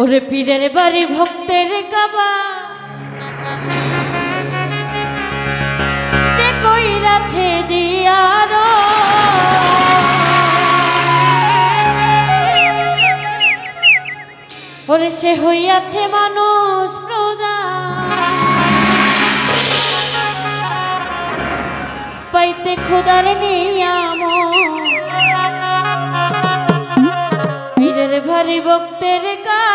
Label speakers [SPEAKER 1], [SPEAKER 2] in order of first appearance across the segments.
[SPEAKER 1] ওরে পীরের বাড়ি ভক্তের কাবা। ওরে সে হইয়াছে মানুষ প্রজা। পাইতে খোদার নিয়াম। পীরের ভারী ভক্তের কাবা।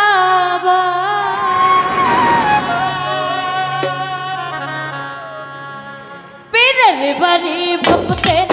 [SPEAKER 1] পীরের বাড়ি ভক্তের